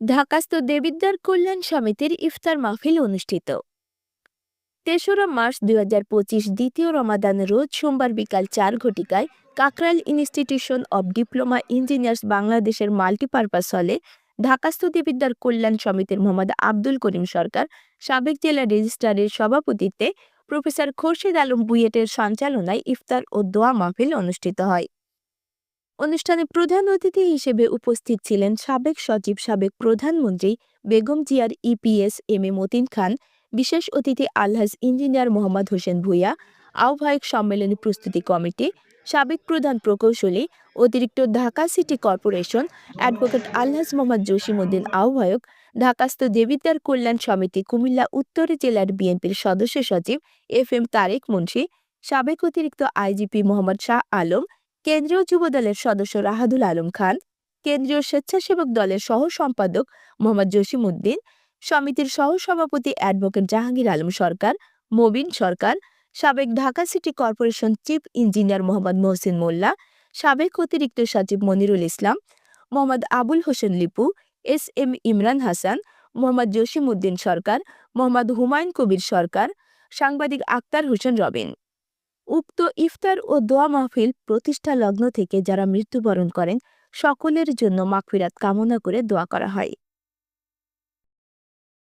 ঢাকাস্থ দেবিদ্বার কল্যাণ সমিতির ইফতার মাহফিল অনুষ্ঠিত। তেসরা মার্চ দুই দ্বিতীয় রমাদান রোজ সোমবার বিকাল চার ঘটিকায় Kakrail institution of diploma engineers বাংলাদেশের মাল্টিপারপাস হলে ঢাকাস্থ দেবিদ্বার কল্যাণ সমিতির মোহাম্মদ আব্দুল করিম সরকার সাবেক জেলা রেজিস্ট্রারের সভাপতিত্বে প্রফেসর খোরশেদ আলম বুয়েটের সঞ্চালনায় ইফতার ও দোয়া মাহফিল অনুষ্ঠিত হয়। অনুষ্ঠানে প্রধান অতিথি হিসেবে উপস্থিত ছিলেন সাবেক সচিব, সাবেক প্রধানমন্ত্রী বেগম জিয়ার EPS M A Motin Khan, বিশেষ অতিথি আলহাজ ইঞ্জিনিয়ার মোহাম্মদ হোসেন ভূঁইয়া, আহ্বায়ক সম্মেলনী প্রস্তুতি কমিটি, সাবেক প্রধান প্রকৌশলী, অতিরিক্ত Dhaka city corporation, advocate Alhaj Mohammad Jasimuddin আহ্বায়ক ঢাকাস্থ দেবিদ্বার কল্যাণ সমিতি, কুমিল্লা উত্তর জেলার বিএনপির সদস্য সচিব এফ এম তারেক মুন্সি, সাবেক অতিরিক্ত আইজিপি মোহাম্মদ শাহ আলম কেন্দ্রীয় যুবদলের সদস্য রাহাদুল আলম খান, কেন্দ্রীয় স্বেচ্ছাসেবক দলের সহ সম্পাদক মোহাম্মদ জসিমউদ্দিন সমিতির সহ সভাপতি অ্যাডভোকেট জাহাঙ্গীর আলম সরকার, মবিন সরকার, সাবেক Dhaka city corporation chief engineer Mohammad Mohsin Molla, সাবেক অতিরিক্ত সচিব মনিরুল ইসলাম, মোহাম্মদ আবুল হোসেন লিপু, এস এম ইমরান হাসান, মোহাম্মদ জসিমউদ্দিন সরকার, মোহাম্মদ হুমায়ুন কবির সরকার, সাংবাদিক আক্তার হোসেন রবিন। উক্ত ইফতার ও দোয়া মাহফিল প্রতিষ্ঠা লগ্ন থেকে যারা মৃত্যুবরণ করেন, সকলের জন্য মাগফিরাত কামনা করে দোয়া করা হয়।